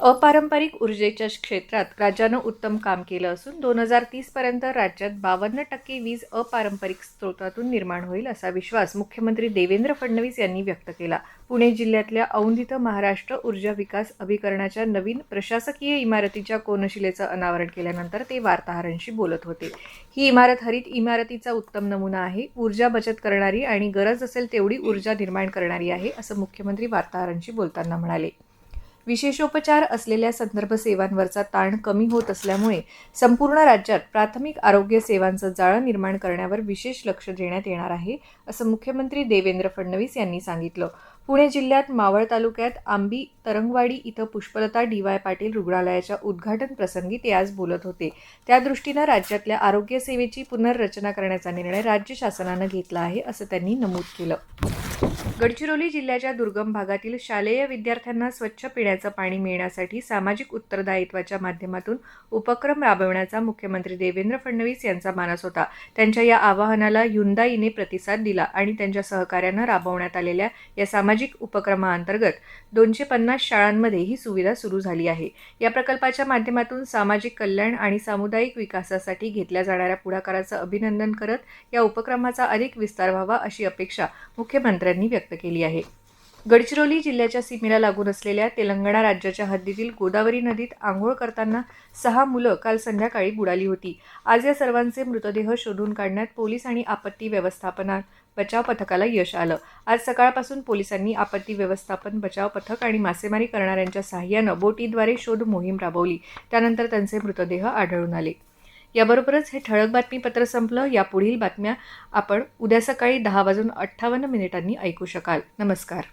अपारंपरिक ऊर्जेच्या क्षेत्रात राज्यानं उत्तम काम केलं असून दोन हजार तीसपर्यंत राज्यात बावन्न टक्के वीज अपारंपरिक स्रोतातून निर्माण होईल असा विश्वास मुख्यमंत्री देवेंद्र फडणवीस यांनी व्यक्त केला. पुणे जिल्ह्यातल्या औंध इथं महाराष्ट्र ऊर्जा विकास अभिकरणाच्या नवीन प्रशासकीय इमारतीच्या कोनशिलेचं अनावरण केल्यानंतर ते वार्ताहरांशी बोलत होते. ही इमारत हरित इमारतीचा उत्तम नमुना आहे. ऊर्जा बचत करणारी आणि गरज असेल तेवढी ऊर्जा निर्माण करणारी आहे असं मुख्यमंत्री वार्ताहरांशी बोलताना म्हणाले. विशेषोपचार असलेल्या संदर्भ सेवांवरचा ताण कमी होत असल्यामुळे संपूर्ण राज्यात प्राथमिक आरोग्य सेवांचं जाळं निर्माण करण्यावर विशेष लक्ष देण्यात येणार आहे असं मुख्यमंत्री देवेंद्र फडणवीस यांनी सांगितलं. पुणे जिल्ह्यात मावळ तालुक्यात आंबी तरंगवाडी इथं पुष्पलता डी वाय पाटील रुग्णालयाच्या उद्घाटन प्रसंगी ते आज बोलत होते. त्या दृष्टीनं राज्यातल्या आरोग्य सेवेची पुनर्रचना करण्याचा निर्णय राज्य शासनानं घेतला आहे असं त्यांनी नमूद केलं. गडचिरोली जिल्ह्याच्या दुर्गम भागातील शालेय विद्यार्थ्यांना स्वच्छ पिण्याचं पाणी मिळण्यासाठी सामाजिक उत्तरदायित्वाच्या माध्यमातून उपक्रम राबवण्याचा मुख्यमंत्री देवेंद्र फडणवीस यांचा मानस होता. त्यांच्या या आवाहनाला युंदाईने प्रतिसाद दिला आणि त्यांच्या सहकार्यानं राबवण्यात आलेल्या या सामाजिक उपक्रमाअंतर्गत दोनशे पन्नास शाळांमध्ये ही सुविधा सुरू झाली आहे. या प्रकल्पाच्या माध्यमातून सामाजिक कल्याण आणि सामुदायिक विकासासाठी घेतल्या जाणाऱ्या पुढाकाराचं अभिनंदन करत या उपक्रमाचा अधिक विस्तार व्हावा अशी अपेक्षा मुख्यमंत्र्यांनी व्यक्त केली आहे. गडचिरोली जिल्ह्याच्या सीमेला लागून असलेल्या तेलंगणा राज्याच्या हद्दीतील गोदावरी नदीत आंघोळ करताना सहा मुलं काल संध्याकाळी बुडाली होती. आज या सर्वांचे मृतदेह शोधून काढण्यात पोलीस आणि आपत्ती व्यवस्थापनात बचाव पथकाला यश आलं. आज सकाळपासून पोलिसांनी आपत्ती व्यवस्थापन बचाव पथक आणि मासेमारी करणाऱ्यांच्या सहाय्यानं बोटीद्वारे शोध मोहीम राबवली. त्यानंतर त्यांचे मृतदेह आढळून आले. याबरोबरच हे ठळक बातमीपत्र संपलं. या पुढील बातम्या आपण उद्या सकाळी दहा वाजून अठ्ठावन्न मिनिटांनी ऐकू शकाल. नमस्कार.